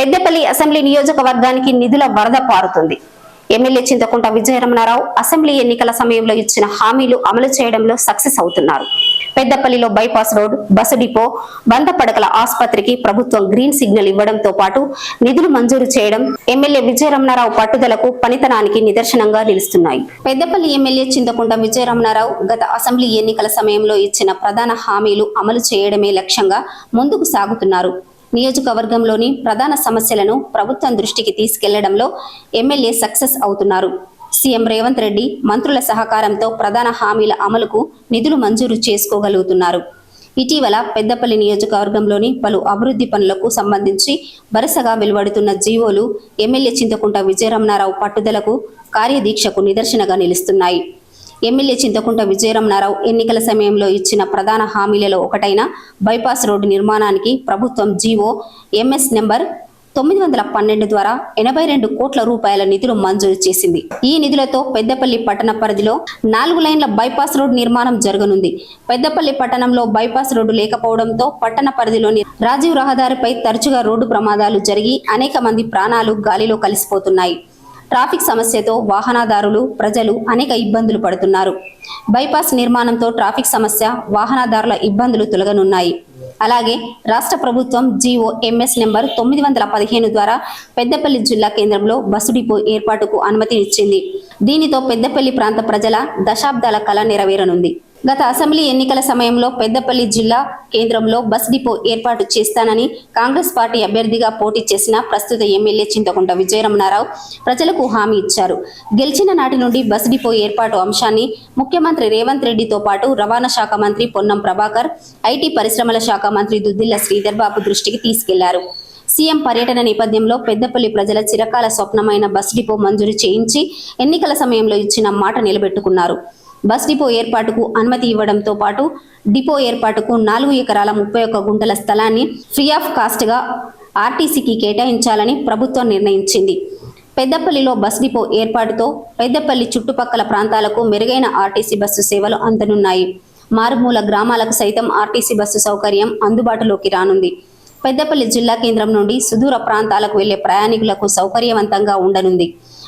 Peddapalli assembly నియోజకవర్గానికి నిధుల వరద పారుతుంది. ఎమ్మెల్యే చింతకుంట విజయరమణారావు అసెంబ్లీ ఎన్నికల సమయంలో ఇచ్చిన హామీలు అమలు చేయడంలో సక్సెస్ అవుతున్నారు. పెద్దపల్లిలో బైపాస్ రోడ్ బస్సు డిపో బందపడకల ఆసుపత్రికి ప్రభుత్వం గ్రీన్ సిగ్నల్ ఇవ్వడంతో పాటు నిధులు మంజూరు చేయడం ఎమ్మెల్యే విజయరమణారావు పట్టుదలకు పనితనానికి నిదర్శనంగా నిలుస్తున్నాయి. పెద్దపల్లి ఎమ్మెల్యే చింతకుంట విజయరమణారావు గత అసెంబ్లీ ఎన్నికల సమయంలో ఇచ్చిన ప్రధాన హామీలు అమలు చేయడమే లక్ష్యంగా ముందుకు సాగుతున్నారు. నియోజకవర్గంలోని ప్రధాన సమస్యలను ప్రభుత్వం దృష్టికి తీసుకెళ్ళడంలో ఎమ్మెల్యే సక్సెస్ అవుతున్నారు. సీఎం రేవంత్ రెడ్డి మంత్రుల సహకారంతో ప్రధాన హామీల అమలుకు నిధులు మంజూరు చేసుకోగలుగుతున్నారు. ఇటీవల పెద్దపల్లి నియోజకవర్గంలోని పలు అభివృద్ధి పనులకు సంబంధించి వరుసగా వెలువడుతున్న జీవోలు ఎమ్మెల్యే చింతకుంట విజయరమణారావు పట్టుదలకు కార్యదీక్షకు నిదర్శనగా నిలుస్తున్నాయి. ఎమ్మెల్యే చింతకుంట విజయరమణారావు ఎన్నికల సమయంలో ఇచ్చిన ప్రధాన హామీలలో ఒకటైన బైపాస్ రోడ్డు నిర్మాణానికి ప్రభుత్వం జీవో ఎంఎస్ నెంబర్ తొమ్మిది వందల పన్నెండు ద్వారా ఎనభై రెండు కోట్ల రూపాయల నిధులు మంజూరు చేసింది. ఈ నిధులతో పెద్దపల్లి పట్టణ పరిధిలో నాలుగు లైన్ల బైపాస్ రోడ్డు నిర్మాణం జరగనుంది. పెద్దపల్లి పట్టణంలో బైపాస్ రోడ్డు లేకపోవడంతో పట్టణ పరిధిలోని రాజీవ్ రహదారిపై తరచుగా రోడ్డు ప్రమాదాలు జరిగి అనేక మంది ప్రాణాలు గాలిలో కలిసిపోతున్నాయి. ట్రాఫిక్ సమస్యతో వాహనదారులు ప్రజలు అనేక ఇబ్బందులు పడుతున్నారు. బైపాస్ నిర్మాణంతో ట్రాఫిక్ సమస్య వాహనదారుల ఇబ్బందులు తొలగనున్నాయి. అలాగే రాష్ట్ర ప్రభుత్వం జీఓ ఎంఎస్ నెంబర్ తొమ్మిది వందల పదిహేను ద్వారా పెద్దపల్లి జిల్లా కేంద్రంలో బస్సు డిపో ఏర్పాటుకు అనుమతినిచ్చింది. దీనితో పెద్దపల్లి ప్రాంత ప్రజల దశాబ్దాల కళ నెరవేరనుంది. గత అసెంబ్లీ ఎన్నికల సమయంలో పెద్దపల్లి జిల్లా కేంద్రంలో బస్ డిపో ఏర్పాటు చేస్తానని కాంగ్రెస్ పార్టీ అభ్యర్థిగా పోటీ చేసిన ప్రస్తుత ఎమ్మెల్యే చింతకుంట విజయరమణారావు ప్రజలకు హామీ ఇచ్చారు. గెలిచిన నాటి నుండి బస్ డిపో ఏర్పాటు అంశాన్ని ముఖ్యమంత్రి రేవంత్ రెడ్డితో పాటు రవాణా శాఖ మంత్రి పొన్నం ప్రభాకర్ ఐటీ పరిశ్రమల శాఖ మంత్రి దుద్దిల్ల శ్రీధర్ బాబు దృష్టికి తీసుకెళ్ళారు. సీఎం పర్యటన నేపథ్యంలో పెద్దపల్లి ప్రజల చిరకాల స్వప్నమైన బస్ డిపో మంజూరు చేయించి ఎన్నికల సమయంలో ఇచ్చిన మాట నిలబెట్టుకున్నారు. బస్ డిపో ఏర్పాటుకు అనుమతి ఇవ్వడంతో పాటు డిపో ఏర్పాటుకు నాలుగు ఎకరాల ముప్పై ఒక్క గుంటల స్థలాన్ని ఫ్రీ ఆఫ్ కాస్ట్గా ఆర్టీసీకి కేటాయించాలని ప్రభుత్వం నిర్ణయించింది. పెద్దపల్లిలో బస్ డిపో ఏర్పాటుతో పెద్దపల్లి చుట్టుపక్కల ప్రాంతాలకు మెరుగైన ఆర్టీసీ బస్సు సేవలు అందనున్నాయి. మారుమూల గ్రామాలకు సైతం ఆర్టీసీ బస్సు సౌకర్యం అందుబాటులోకి రానుంది. పెద్దపల్లి జిల్లా కేంద్రం నుండి సుదూర ప్రాంతాలకు వెళ్ళే ప్రయాణికులకు సౌకర్యవంతంగా ఉండనుంది.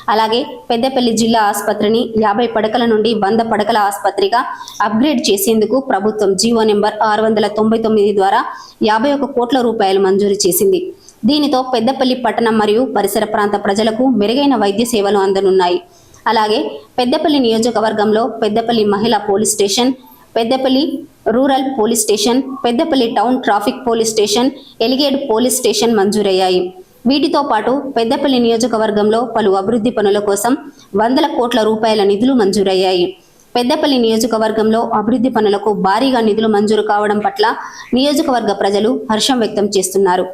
అలాగే పెద్దపల్లి జిల్లా ఆసుపత్రిని యాభై పడకల నుండి వంద పడకల ఆసుపత్రిగా అప్గ్రేడ్ చేసేందుకు ప్రభుత్వం జీవో నెంబర్ ఆరు వందల తొంభై తొమ్మిది ద్వారా యాభై ఒక కోట్ల రూపాయలు మంజూరు చేసింది. దీనితో పెద్దపల్లి పట్టణం మరియు పరిసర ప్రాంత ప్రజలకు మెరుగైన వైద్య సేవలు అందనున్నాయి. అలాగే పెద్దపల్లి నియోజకవర్గంలో పెద్దపల్లి మహిళా police station Peddapalli rural police station Peddapalli town traffic police station Elgaid police station మంజూరయ్యాయి. వీటితో పాటు పెద్దపల్లి నియోజకవర్గంలో పలు అభివృద్ధి పనుల కోసం వందల కోట్ల రూపాయల నిధులు మంజూరయ్యాయి. పెద్దపల్లి నియోజకవర్గంలో అభివృద్ధి పనులకు భారీగా నిధులు మంజూరు కావడం పట్ల నియోజకవర్గ ప్రజలు హర్షం వ్యక్తం చేస్తున్నారు.